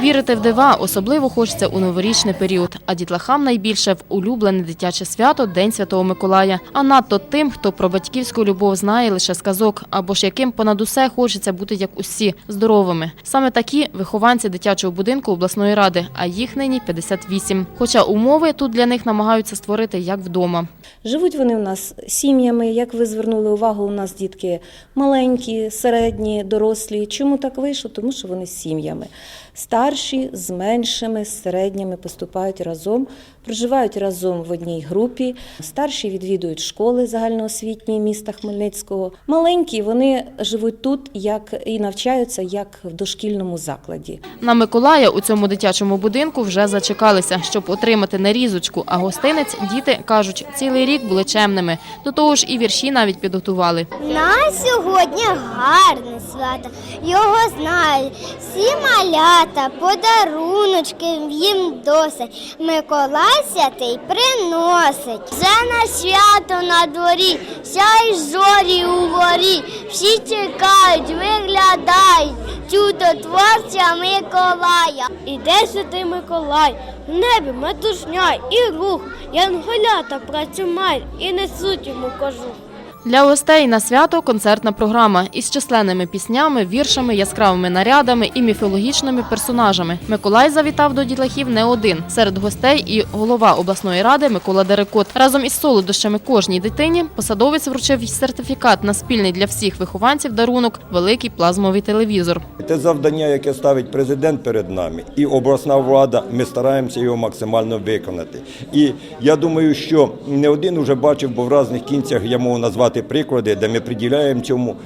Вірити в дива особливо хочеться у новорічний період, а дітлахам найбільше в улюблене дитяче свято День Святого Миколая. А надто тим, хто про батьківську любов знає лише з казок, або ж яким понад усе хочеться бути як усі здоровими. Саме такі вихованці дитячого будинку обласної ради, а їх нині 58. Хоча умови тут для них намагаються створити як вдома. Живуть вони у нас сім'ями. Як ви звернули увагу, у нас дітки маленькі, середні, дорослі. Чому так вийшло? Тому що вони сім'ями. Старші з меншими, з середніми поступають разом, проживають разом в одній групі. Старші відвідують школи загальноосвітні міста Хмельницького. Маленькі вони живуть тут, як і навчаються як в дошкільному закладі. На Миколая у цьому дитячому будинку вже зачекалися, щоб отримати нарізочку, а гостинець діти кажуть, цілий рік були чемними. До того ж, і вірші навіть підготували. На сьогодні гарне свято, його знають всі малята, подаруночки їм досить. Миколай святий приносить. Вже на свято на дворі, сяй зорі у горі. Всі чекають, виглядають чудотворця Миколая. Іде святий Миколай, в небі метушня і рух, янголята працюмають і несуть йому кожух. Для гостей на свято концертна програма із численними піснями, віршами, яскравими нарядами і міфологічними персонажами. Миколай завітав до дітлахів не один. Серед гостей і голова обласної ради Микола Дерекот. Разом із солодощами кожній дитині посадовець вручив сертифікат на спільний для всіх вихованців дарунок великий плазмовий телевізор. Те завдання, яке ставить президент перед нами, і обласна влада, ми стараємося його максимально виконати. І я думаю, що не один уже бачив, бо в різних кінцях я можу назвати приклади, де ми приділяємо цьому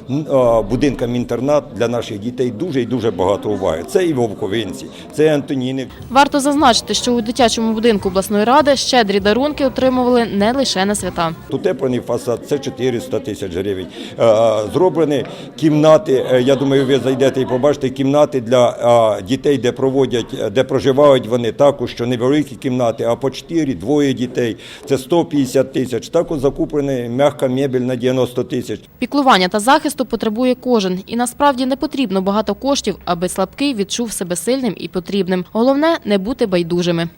будинкам інтернат для наших дітей дуже і дуже багато уваги. Це і Вовковинці, це і Антоніни. Варто зазначити, що у дитячому будинку обласної ради щедрі дарунки отримували не лише на свята. Утеплений фасад це 400 тисяч гривень. Зроблені кімнати. е, Я думаю, ви зайдете і побачите кімнати для дітей, де проводять, е, де проживають вони також, що невеликі кімнати, а по 4, двоє дітей. Це 150 тисяч. Також закуплена м'яка мебель на 90 тисяч. Піклування та захисту потребує кожен, і насправді не потрібно багато коштів, аби слабкий відчув себе сильним і потрібним. Головне не бути байдужими.